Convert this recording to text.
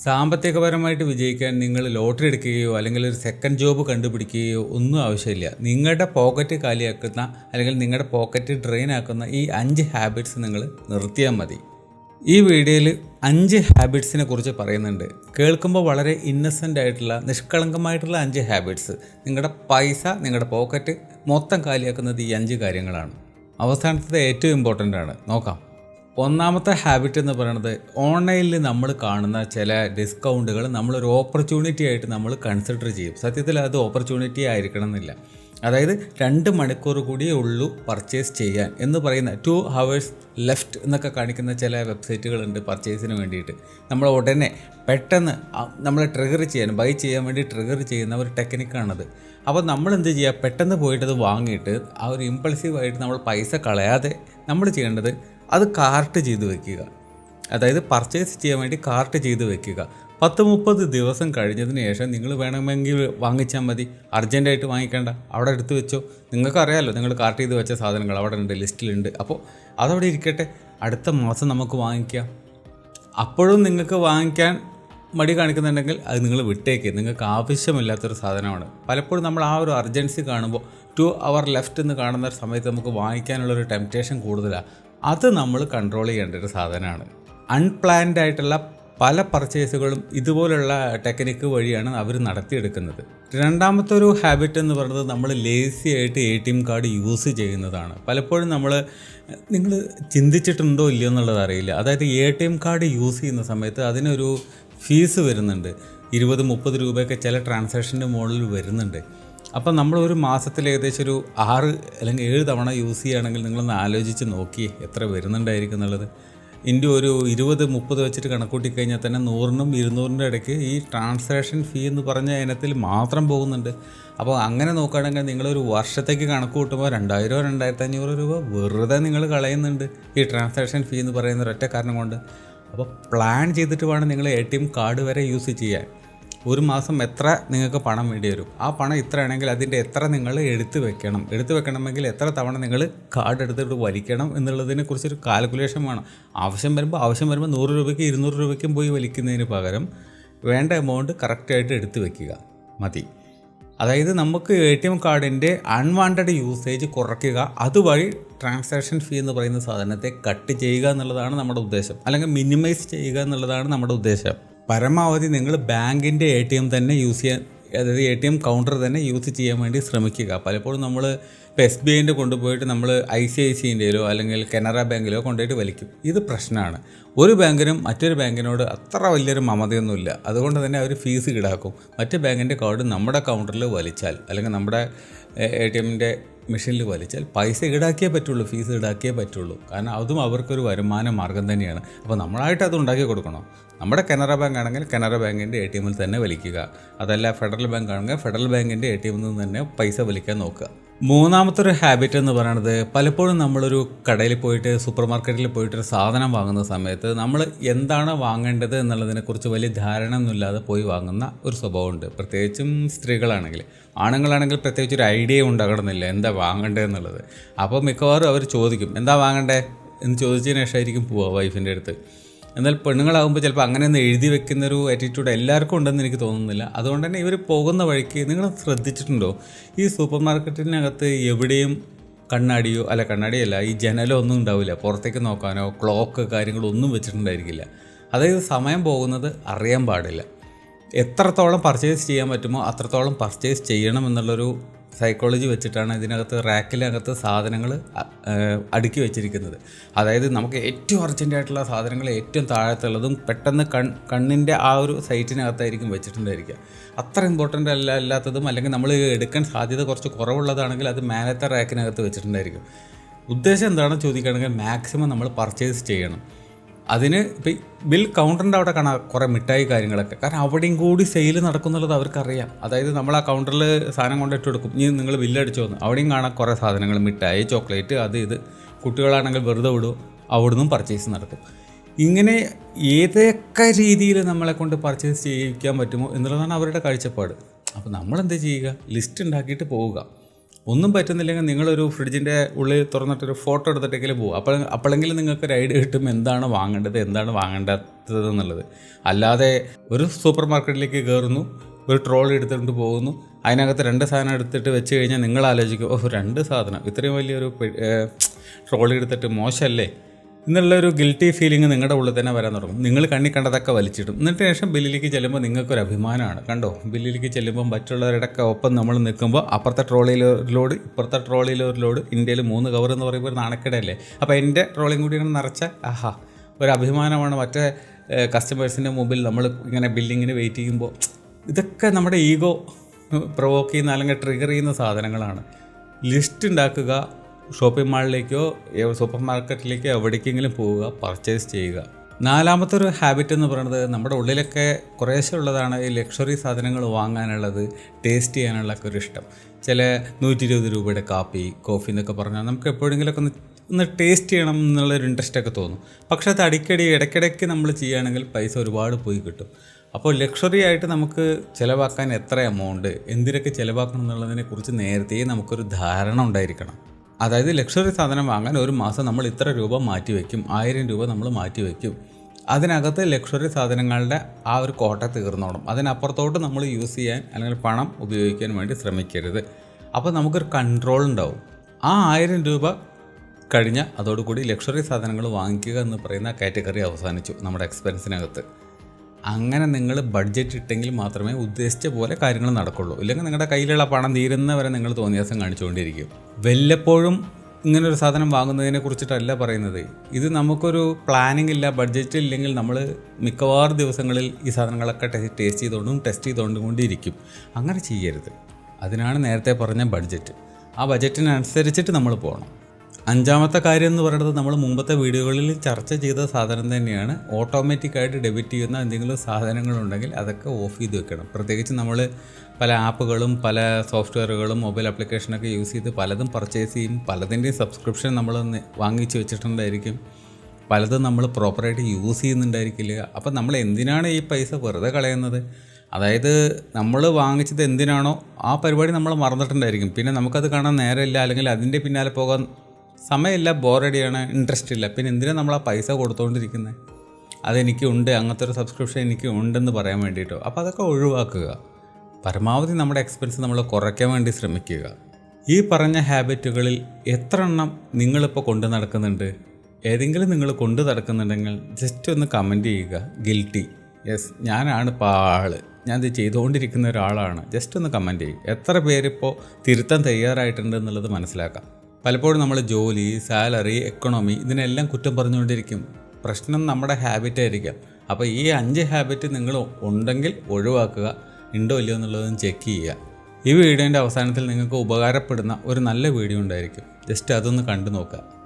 സാമ്പത്തികപരമായിട്ട് വിജയിക്കാൻ നിങ്ങൾ ലോട്ടറി എടുക്കുകയോ അല്ലെങ്കിൽ ഒരു സെക്കൻഡ് ജോബ് കണ്ടുപിടിക്കുകയോ ഒന്നും ആവശ്യമില്ല. നിങ്ങളുടെ പോക്കറ്റ് കാലിയാക്കുന്ന അല്ലെങ്കിൽ നിങ്ങളുടെ പോക്കറ്റ് ഡ്രെയിൻ ആക്കുന്ന ഈ അഞ്ച് ഹാബിറ്റ്സ് നിങ്ങൾ നിർത്തിയാൽ മതി. ഈ വീഡിയോയിൽ അഞ്ച് ഹാബിറ്റ്സിനെ കുറിച്ച് പറയുന്നുണ്ട്. കേൾക്കുമ്പോൾ വളരെ ഇന്നസെന്റ് ആയിട്ടുള്ള നിഷ്കളങ്കമായിട്ടുള്ള അഞ്ച് ഹാബിറ്റ്സ് നിങ്ങളുടെ പൈസ നിങ്ങളുടെ പോക്കറ്റ് മൊത്തം കാലിയാക്കുന്നത് ഈ അഞ്ച് കാര്യങ്ങളാണ്. അവസാനത്തത് ഏറ്റവും ഇമ്പോർട്ടന്റ് ആണ്. നോക്കാം. ഒന്നാമത്തെ ഹാബിറ്റ് എന്ന് പറയുന്നത് ഓൺലൈനിൽ നമ്മൾ കാണുന്ന ചില ഡിസ്കൗണ്ടുകൾ നമ്മളൊരു ഓപ്പർച്യൂണിറ്റി ആയിട്ട് നമ്മൾ കൺസിഡർ ചെയ്യും. സത്യത്തിൽ അത് ഓപ്പർച്യൂണിറ്റി ആയിരിക്കണം എന്നില്ല. അതായത് രണ്ട് മണിക്കൂർ കൂടിയേ ഉള്ളൂ പർച്ചേസ് ചെയ്യാൻ എന്ന് പറയുന്ന ടു ഹവേഴ്സ് ലെഫ്റ്റ് എന്നൊക്കെ കാണിക്കുന്ന ചില വെബ്സൈറ്റുകളുണ്ട് പർച്ചേസിന് വേണ്ടിയിട്ട്. നമ്മൾ ഉടനെ പെട്ടെന്ന് നമ്മളെ ട്രിഗർ ചെയ്യാൻ ബൈ ചെയ്യാൻ വേണ്ടി ട്രിഗർ ചെയ്യുന്ന ഒരു ടെക്നിക്കാണത് അപ്പോൾ നമ്മൾ എന്ത് ചെയ്യുക? പെട്ടെന്ന് പോയിട്ട് അത് വാങ്ങിയിട്ട് ആ ഒരു ഇമ്പൾസീവായിട്ട് നമ്മൾ പൈസ കളയാതെ നമ്മൾ ചെയ്യേണ്ടത് അത് കാർട്ട് ചെയ്ത് വെക്കുക. അതായത് പർച്ചേസ് ചെയ്യാൻ വേണ്ടി കാർട്ട് ചെയ്ത് വെക്കുക. പത്ത് മുപ്പത് ദിവസം കഴിഞ്ഞതിന് ശേഷം നിങ്ങൾ വേണമെങ്കിൽ വാങ്ങിച്ചാൽ മതി. അർജന്റായിട്ട് വാങ്ങിക്കേണ്ട. അവിടെ എടുത്ത് വെച്ചോ. നിങ്ങൾക്കറിയാമല്ലോ നിങ്ങൾ കാർട്ട് ചെയ്ത് വെച്ച സാധനങ്ങൾ അവിടെ ഉണ്ട് ലിസ്റ്റിലുണ്ട്. അപ്പോൾ അതവിടെ ഇരിക്കട്ടെ. അടുത്ത മാസം നമുക്ക് വാങ്ങിക്കാം. അപ്പോഴും നിങ്ങൾക്ക് വാങ്ങിക്കാൻ മടി കാണിക്കുന്നുണ്ടെങ്കിൽ അത് നിങ്ങൾ വിട്ടേക്ക്. നിങ്ങൾക്ക് ആവശ്യമില്ലാത്തൊരു സാധനമാണ്. പലപ്പോഴും നമ്മൾ ആ ഒരു അർജൻസി കാണുമ്പോൾ ടു അവർ ലെഫ്റ്റ് എന്ന് കാണുന്ന സമയത്ത് നമുക്ക് വാങ്ങിക്കാനുള്ളൊരു ടെംപ്റ്റേഷൻ കൂടുതലാണ്. അത് നമ്മൾ കൺട്രോൾ ചെയ്യേണ്ട ഒരു സാധനമാണ്. അൺപ്ലാൻഡ് ആയിട്ടുള്ള പല പർച്ചേസുകളും ഇതുപോലുള്ള ടെക്നിക്ക് വഴിയാണ് അവർ നടത്തിയെടുക്കുന്നത്. രണ്ടാമത്തെ ഒരു ഹാബിറ്റ് എന്ന് പറയുന്നത് നമ്മൾ ലേസി ആയിട്ട് A T M card use ചെയ്യുന്നതാണ്. പലപ്പോഴും നമ്മൾ നിങ്ങൾ ചിന്തിച്ചിട്ടുണ്ടോ ഇല്ലയോ എന്നുള്ളത് അറിയില്ല. അതായത് A T M card use ചെയ്യുന്ന സമയത്ത് അതിനൊരു ഫീസ് വരുന്നുണ്ട്. ഇരുപത് മുപ്പത് രൂപയൊക്കെ ചില ട്രാൻസാക്ഷന്റെ മുകളിൽ വരുന്നുണ്ട്. അപ്പം നമ്മൾ ഒരു മാസത്തിൽ ഏകദേശം ഒരു ആറ് അല്ലെങ്കിൽ ഏഴ് തവണ യൂസ് ചെയ്യുകയാണെങ്കിൽ നിങ്ങളൊന്ന് ആലോചിച്ച് നോക്കി എത്ര വരുന്നുണ്ടായിരിക്കും എന്നുള്ളത്. ഇന്റെ ഒരു ഇരുപത് മുപ്പത് വെച്ചിട്ട് കണക്കൂട്ടി കഴിഞ്ഞാൽ തന്നെ നൂറിനും ഇരുന്നൂറിന്റെ ഇടയ്ക്ക് ഈ ട്രാൻസാക്ഷൻ ഫീ എന്ന് പറഞ്ഞ ഇനത്തിൽ മാത്രം പോകുന്നുണ്ട്. അപ്പോൾ അങ്ങനെ നോക്കുകയാണെങ്കിൽ നിങ്ങളൊരു വർഷത്തേക്ക് കണക്ക് കൂട്ടുമ്പോൾ രണ്ടായിരമോ രണ്ടായിരത്തി അഞ്ഞൂറ് രൂപ വെറുതെ നിങ്ങൾ കളയുന്നുണ്ട് ഈ ട്രാൻസാക്ഷൻ ഫീ എന്ന് പറയുന്ന ഒറ്റ കാരണം കൊണ്ട്. അപ്പോൾ പ്ലാൻ ചെയ്തിട്ട് വേണം നിങ്ങൾ എ ടി എം കാർഡ് വരെ യൂസ് ചെയ്യാൻ. ഒരു മാസം എത്ര നിങ്ങൾക്ക് പണം വേണ്ടി വരും? ആ പണം ഇത്രയാണെങ്കിൽ അതിന്റെ എത്ര നിങ്ങൾ എടുത്തു വെക്കണം? എടുത്തു വെക്കണമെങ്കിൽ എത്ര തവണ നിങ്ങൾ കാർഡ് എടുത്തിട്ട് വലിക്കണം എന്നുള്ളതിനെ കുറിച്ചൊരു കാൽക്കുലേഷൻ വേണം. ആവശ്യം വരുമ്പോൾ ആവശ്യം വരുമ്പോൾ നൂറ് രൂപയ്ക്ക് ഇരുന്നൂറ് രൂപയ്ക്കും പോയി വലിക്കുന്നതിന് പകരം വേണ്ട എമൗണ്ട് കറക്റ്റായിട്ട് എടുത്തു വെക്കുക. മതി. അതായത് നമുക്ക് എ ടി എം കാർഡിന്റെ അൺവാണ്ടഡ് യൂസേജ് കുറയ്ക്കുക. അതുവഴി ട്രാൻസാക്ഷൻ ഫീ എന്ന് പറയുന്ന സാധനത്തെ കട്ട് ചെയ്യുക എന്നുള്ളതാണ് നമ്മുടെ ഉദ്ദേശം. അല്ലെങ്കിൽ മിനിമൈസ് ചെയ്യുക എന്നുള്ളതാണ് നമ്മുടെ ഉദ്ദേശം. പരമാവധി നിങ്ങൾ ബാങ്കിന്റെ എ ടി എം തന്നെ യൂസ് ചെയ്യാൻ അതായത് എ ടി എം കൗണ്ടർ തന്നെ യൂസ് ചെയ്യാൻ വേണ്ടി ശ്രമിക്കുക. പലപ്പോഴും നമ്മൾ ഇപ്പോൾ എസ് ബി ഐന്റെ കൊണ്ടുപോയിട്ട് നമ്മൾ ഐ സി ഐ സിന്റെയിലോ അല്ലെങ്കിൽ കനറ ബാങ്കിലോ കൊണ്ടുപോയിട്ട് വലിക്കും. ഇത് പ്രശ്നമാണ്. ഒരു ബാങ്കിനും മറ്റൊരു ബാങ്കിനോട് അത്ര വലിയൊരു മമതയൊന്നുമില്ല. അതുകൊണ്ട് തന്നെ അവർ ഫീസ് ഈടാക്കും. മറ്റു ബാങ്കിന്റെ കാർഡ് നമ്മുടെ കൗണ്ടറിൽ വലിച്ചാൽ അല്ലെങ്കിൽ നമ്മുടെ എ ടി എമ്മിന്റെ മെഷീനിൽ വലിച്ചാൽ പൈസ ഈടാക്കിയേ പറ്റുള്ളൂ ഫീസ് ഈടാക്കിയേ പറ്റുള്ളൂ. കാരണം അതും അവർക്കൊരു വരുമാന മാർഗം തന്നെയാണ്. അപ്പോൾ നമ്മളായിട്ട് അത് ഉണ്ടാക്കി കൊടുക്കണം. നമ്മുടെ കനറ ബാങ്ക് ആണെങ്കിൽ കനറ ബാങ്കിന്റെ എ ടി എമ്മിൽ തന്നെ വലിക്കുക. അതല്ല ഫെഡറൽ ബാങ്ക് ആണെങ്കിൽ ഫെഡറൽ ബാങ്കിന്റെ എ ടി എമ്മിൽ നിന്ന് തന്നെ പൈസ വലിക്കാൻ നോക്കുക. മൂന്നാമത്തെ ഒരു ഹാബിറ്റ് എന്ന് പറയുന്നത് പലപ്പോഴും നമ്മളൊരു കടയിൽ പോയിട്ട് സൂപ്പർ മാർക്കറ്റിൽ പോയിട്ട് ഒരു സാധനം വാങ്ങുന്ന സമയത്ത് നമ്മൾ എന്താണ് വാങ്ങേണ്ടത് എന്നുള്ളതിനെക്കുറിച്ച് വലിയ ധാരണ ഒന്നുമില്ലാതെ പോയി വാങ്ങുന്ന ഒരു സ്വഭാവമുണ്ട്. പ്രത്യേകിച്ചും സ്ത്രീകളാണെങ്കിൽ. ആണുങ്ങളാണെങ്കിൽ പ്രത്യേകിച്ച് ഒരു ഐഡിയ ഉണ്ടാകണമെന്നില്ല. എന്താ വാങ്ങേണ്ടത് എന്നുള്ളത്. അപ്പോൾ മിക്കവാറും അവർ ചോദിക്കും എന്താ വാങ്ങണ്ടേ? എന്ന് ചോദിച്ചതിന് ശേഷമായിരിക്കും പോവുക വൈഫിന്റെ അടുത്ത്. എന്നാൽ പെണ്ണുങ്ങളാകുമ്പോൾ ചിലപ്പോൾ അങ്ങനെ ഒന്ന് എഴുതി വെക്കുന്നൊരു ആറ്റിറ്റ്യൂഡ് എല്ലാവർക്കും ഉണ്ടെന്ന് എനിക്ക് തോന്നുന്നില്ല. അതുകൊണ്ട് തന്നെ ഇവർ പോകുന്ന വഴിക്ക് നിങ്ങൾ ശ്രദ്ധിച്ചിട്ടുണ്ടോ? ഈ സൂപ്പർ മാർക്കറ്റിനകത്ത് എവിടെയും കണ്ണാടിയോ അല്ല കണ്ണാടിയല്ല ഈ ജനലോ ഒന്നും ഉണ്ടാവില്ല. പുറത്തേക്ക് നോക്കാനോ ക്ലോക്ക് കാര്യങ്ങളൊന്നും വെച്ചിട്ടുണ്ടായിരിക്കില്ല. അതായത് സമയം പോകുന്നത് അറിയാൻ പാടില്ല. എത്രത്തോളം പർച്ചേസ് ചെയ്യാൻ പറ്റുമോ അത്രത്തോളം പർച്ചേസ് ചെയ്യണം എന്നുള്ളൊരു സൈക്കോളജി വെച്ചിട്ടാണ് ഇതിനകത്ത് റാക്കിനകത്ത് സാധനങ്ങൾ അടുക്കി വെച്ചിരിക്കുന്നത്. അതായത് നമുക്ക് ഏറ്റവും അർജന്റ് ആയിട്ടുള്ള സാധനങ്ങൾ ഏറ്റവും താഴത്തുള്ളതും പെട്ടെന്ന് കൺ കണ്ണിന്റെ ആ ഒരു സൈറ്റിനകത്തായിരിക്കും വെച്ചിട്ടുണ്ടായിരിക്കുക. അത്ര ഇമ്പോർട്ടന്റ് അല്ല അല്ലാത്തതും അല്ലെങ്കിൽ നമ്മൾ എടുക്കാൻ സാധ്യത കുറച്ച് കുറവുള്ളതാണെങ്കിൽ അത് മേലത്തെ റാക്കിനകത്ത് വെച്ചിട്ടുണ്ടായിരിക്കും. ഉദ്ദേശം എന്താണെന്ന് ചോദിക്കുകയാണെങ്കിൽ മാക്സിമം നമ്മൾ പർച്ചേസ് ചെയ്യണം. അതിന് ഇപ്പം ബിൽ കൗണ്ടറിന്റെ അവിടെ കാണാം കുറേ മിഠായി കാര്യങ്ങളൊക്കെ. കാരണം അവിടെയും കൂടി സെയിൽ നടക്കുന്നുള്ളത് അവർക്കറിയാം. അതായത് നമ്മൾ ആ കൗണ്ടറിൽ സാധനം കൊണ്ടിട്ട് കൊടുക്കും ഇനി നിങ്ങൾ ബില്ലടിച്ചു വന്നു അവിടെയും കാണാം കുറേ സാധനങ്ങൾ മിഠായി ചോക്ലേറ്റ് അത് ഇത്. കുട്ടികളാണെങ്കിൽ വെറുതെ വിടും. അവിടുന്ന് പർച്ചേസ് നടക്കും. ഇങ്ങനെ ഏതൊക്കെ രീതിയിൽ നമ്മളെ കൊണ്ട് പർച്ചേസ് ചെയ്യിക്കാൻ പറ്റുമോ എന്നുള്ളതാണ് അവരുടെ കാഴ്ചപ്പാട്. അപ്പോൾ നമ്മൾ എന്ത് ചെയ്യുക? ലിസ്റ്റ് ഉണ്ടാക്കിയിട്ട് പോവുക. ഒന്നും പറ്റുന്നില്ലെങ്കിൽ നിങ്ങളൊരു ഫ്രിഡ്ജിന്റെ ഉള്ളിൽ തുറന്നിട്ടൊരു ഫോട്ടോ എടുത്തിട്ടെങ്കിലും പോകും അപ്പോൾ അപ്പോഴെങ്കിലും നിങ്ങൾക്ക് ഒരു ഐഡിയ കിട്ടും എന്താണ് വാങ്ങേണ്ടത് എന്താണ് വാങ്ങേണ്ടത് എന്നുള്ളത്. അല്ലാതെ ഒരു സൂപ്പർ മാർക്കറ്റിലേക്ക് കയറുന്നു ഒരു ട്രോൾ എടുത്തുകൊണ്ട് പോകുന്നു അതിനകത്ത് രണ്ട് സാധനം എടുത്തിട്ട് വെച്ച് കഴിഞ്ഞാൽ നിങ്ങൾ ആലോചിക്കും ഓ രണ്ട് സാധനം. ഇത്രയും വലിയൊരു ട്രോളി എടുത്തിട്ട് മോശമല്ലേ? എന്നുള്ളൊരു ഗിൽറ്റി ഫീലിംഗ് നിങ്ങളുടെ ഉള്ളിൽ തന്നെ വരാൻ തുടങ്ങും. നിങ്ങൾ കണ്ണി കണ്ടതൊക്കെ വലിച്ചിടും. എന്നിട്ട് ശേഷം ബില്ലിലേക്ക് ചെല്ലുമ്പോൾ നിങ്ങൾക്കൊരു അഭിമാനമാണ്. കണ്ടോ? ബില്ലിലേക്ക് ചെല്ലുമ്പോൾ മറ്റുള്ളവരുടെ ഒക്കെ ഒപ്പം നമ്മൾ നിൽക്കുമ്പോൾ അപ്പുറത്തെ ട്രോളിയിൽ ഒരു ലോഡ് ഇപ്പുറത്തെ ട്രോളിയിൽ ഒരു ലോഡ് ഇന്ത്യയിൽ മൂന്ന് കവർ എന്ന് പറയുമ്പോൾ ഒരു നാണക്കേടല്ലേ? അപ്പോൾ എന്റെ ട്രോളിയും കൂടി ഇങ്ങനെ നിറച്ച ആഹാ ഒരു അഭിമാനമാണ്. മറ്റേ കസ്റ്റമേഴ്സിന്റെ മുമ്പിൽ നമ്മൾ ഇങ്ങനെ ബില്ലിങ്ങിന് വെയിറ്റ് ചെയ്യുമ്പോൾ ഇതൊക്കെ നമ്മുടെ ഈഗോ പ്രൊവോക്ക് ചെയ്യുന്ന അല്ലെങ്കിൽ ട്രിഗർ ചെയ്യുന്ന സാധനങ്ങളാണ്. ലിസ്റ്റ് ഉണ്ടാക്കുക ഷോപ്പിംഗ് മാളിലേക്കോ സൂപ്പർ മാർക്കറ്റിലേക്കോ എവിടേക്കെങ്കിലും പോവുക പർച്ചേസ് ചെയ്യുക. നാലാമത്തെ ഒരു ഹാബിറ്റ് എന്ന് പറയുന്നത് നമ്മുടെ ഉള്ളിലൊക്കെ കുറേശ്ശെ ഉള്ളതാണ് ഈ ലക്ഷറി സാധനങ്ങൾ വാങ്ങാനുള്ളത് ടേസ്റ്റ് ചെയ്യാനുള്ളൊക്കെ ഒരു ഇഷ്ടം. ചില നൂറ്റി ഇരുപത് രൂപയുടെ കാപ്പി കോഫി എന്നൊക്കെ പറഞ്ഞാൽ നമുക്ക് എപ്പോഴെങ്കിലുമൊക്കെ ഒന്ന് ഒന്ന് ടേസ്റ്റ് ചെയ്യണം എന്നുള്ളൊരു ഇൻട്രസ്റ്റൊക്കെ തോന്നും. പക്ഷേ അത് അടിക്കടി ഇടയ്ക്കിടയ്ക്ക് നമ്മൾ ചെയ്യുകയാണെങ്കിൽ പൈസ ഒരുപാട് പോയി കിട്ടും. അപ്പോൾ ലക്ഷറി ആയിട്ട് നമുക്ക് ചിലവാക്കാൻ എത്ര എമൗണ്ട് എന്തിനൊക്കെ ചിലവാക്കണം എന്നുള്ളതിനെക്കുറിച്ച് നേരത്തെ നമുക്കൊരു ധാരണ ഉണ്ടായിരിക്കണം. അതായത് ലക്ഷറി സാധനം വാങ്ങാൻ ഒരു മാസം നമ്മൾ ഇത്ര രൂപ മാറ്റി വയ്ക്കും ആയിരം രൂപ നമ്മൾ മാറ്റി വയ്ക്കും അതിനകത്ത് ലക്ഷറി സാധനങ്ങളുടെ ആ ഒരു കോട്ട തീർന്നോണം അതിനപ്പുറത്തോട്ട് നമ്മൾ യൂസ് ചെയ്യാൻ അല്ലെങ്കിൽ പണം ഉപയോഗിക്കാൻ വേണ്ടി ശ്രമിക്കരുത്. അപ്പോൾ നമുക്കൊരു കൺട്രോൾ ഉണ്ടാവും. ആ ആയിരം രൂപ കഴിഞ്ഞ അതോടുകൂടി ലക്ഷറി സാധനങ്ങൾ വാങ്ങിക്കുക എന്ന് പറയുന്ന കാറ്റഗറി അവസാനിച്ചു നമ്മുടെ എക്സ്പെൻസിനകത്ത് അങ്ങനെ നിങ്ങൾ ബഡ്ജറ്റ് ഇട്ടെങ്കിൽ മാത്രമേ ഉദ്ദേശിച്ച പോലെ കാര്യങ്ങൾ നടക്കുള്ളൂ. ഇല്ലെങ്കിൽ നിങ്ങളുടെ കയ്യിലുള്ള പണം തീരുന്നവരെ നിങ്ങൾ തോന്നിയാസം കാണിച്ചുകൊണ്ടിരിക്കും. വല്ലപ്പോഴും ഇങ്ങനെ ഒരു സാധനം വാങ്ങുന്നതിനെ കുറിച്ചിട്ടല്ല പറയുന്നത്. ഇത് നമുക്കൊരു പ്ലാനിങ് ഇല്ല ബഡ്ജറ്റ് ഇല്ലെങ്കിൽ നമ്മൾ മിക്കവാറും ദിവസങ്ങളിൽ ഈ സാധനങ്ങളൊക്കെ ടേസ്റ്റ് ചെയ്തുകൊണ്ടും ടെസ്റ്റ് ചെയ്തുകൊണ്ടും കൊണ്ടിരിക്കും. അങ്ങനെ ചെയ്യരുത്. അതിനാണ് നേരത്തെ പറഞ്ഞ ബഡ്ജറ്റ് ആ ബഡ്ജറ്റിനനുസരിച്ചിട്ട് നമ്മൾ പോകണം. അഞ്ചാമത്തെ കാര്യം എന്ന് പറയുന്നത് നമ്മൾ മുമ്പത്തെ വീഡിയോകളിൽ ചർച്ച ചെയ്ത സാധനം തന്നെയാണ്. ഓട്ടോമാറ്റിക്കായിട്ട് ഡെബിറ്റ് ചെയ്യുന്ന എന്തെങ്കിലും സാധനങ്ങളുണ്ടെങ്കിൽ അതൊക്കെ ഓഫ് ചെയ്ത് വെക്കണം. പ്രത്യേകിച്ച് നമ്മൾ പല ആപ്പുകളും പല സോഫ്റ്റ്വെയറുകളും മൊബൈൽ ആപ്ലിക്കേഷനൊക്കെ യൂസ് ചെയ്ത് പലതും പർച്ചേസ് ചെയ്യും. പലതിന്റെയും സബ്സ്ക്രിപ്ഷൻ നമ്മൾ വാങ്ങിച്ചു വെച്ചിട്ടുണ്ടായിരിക്കും. പലതും നമ്മൾ പ്രോപ്പറായിട്ട് യൂസ് ചെയ്യുന്നുണ്ടായിരിക്കില്ല. അപ്പം നമ്മൾ എന്തിനാണ് ഈ പൈസ വെറുതെ കളയുന്നത്? അതായത് നമ്മൾ വാങ്ങിച്ചത് എന്തിനാണോ ആ പരിപാടി നമ്മൾ മറന്നിട്ടുണ്ടായിരിക്കും. പിന്നെ നമുക്കത് കാണാൻ നേരമില്ല. അല്ലെങ്കിൽ അതിന്റെ പിന്നാലെ പോകാൻ സമയമില്ല ബോറടിയാണ് ഇൻട്രസ്റ്റ് ഇല്ല. പിന്നെ എന്തിനാണ് നമ്മൾ ആ പൈസ കൊടുത്തുകൊണ്ടിരിക്കുന്നത് അതെനിക്കുണ്ട് അങ്ങനത്തെ ഒരു സബ്സ്ക്രിപ്ഷൻ എനിക്ക് ഉണ്ടെന്ന് പറയാൻ വേണ്ടിയിട്ടോ അപ്പോൾ അതൊക്കെ ഒഴിവാക്കുക. പരമാവധി നമ്മുടെ എക്സ്പെൻസ് നമ്മൾ കുറയ്ക്കാൻ വേണ്ടി ശ്രമിക്കുക. ഈ പറഞ്ഞ ഹാബിറ്റുകളിൽ എത്ര എണ്ണം നിങ്ങളിപ്പോൾ കൊണ്ടു നടക്കുന്നുണ്ട്? ഏതെങ്കിലും നിങ്ങൾ കൊണ്ടു നടക്കുന്നുണ്ടെങ്കിൽ ജസ്റ്റ് ഒന്ന് കമന്റ് ചെയ്യുക. ഗിൽറ്റി യെസ് ഞാനാണ് ഇപ്പോൾ ആൾ ഞാൻ ഇത് ചെയ്തുകൊണ്ടിരിക്കുന്ന ഒരാളാണ്. ജസ്റ്റ് ഒന്ന് കമന്റ് ചെയ്യും എത്ര പേരിപ്പോൾ തിരുത്താൻ തയ്യാറായിട്ടുണ്ട് എന്നുള്ളത് മനസ്സിലാക്കാം. പലപ്പോഴും നമ്മൾ ജോലി സാലറി എക്കണോമി ഇതിനെല്ലാം കുറ്റം പറഞ്ഞുകൊണ്ടിരിക്കും. പ്രശ്നം നമ്മുടെ ഹാബിറ്റ് ആയിരിക്കാം. അപ്പോൾ ഈ അഞ്ച് ഹാബിറ്റ് നിങ്ങൾ ഉണ്ടെങ്കിൽ ഒഴിവാക്കുക ഉണ്ടോ ഇല്ലയോ എന്നുള്ളതും ചെക്ക് ചെയ്യുക. ഈ വീഡിയോന്റെ അവസാനത്തിൽ നിങ്ങൾക്ക് ഉപകാരപ്പെടുന്ന ഒരു നല്ല വീഡിയോ ഉണ്ടായിരിക്കും. ജസ്റ്റ് അതൊന്ന് കണ്ടു നോക്കുക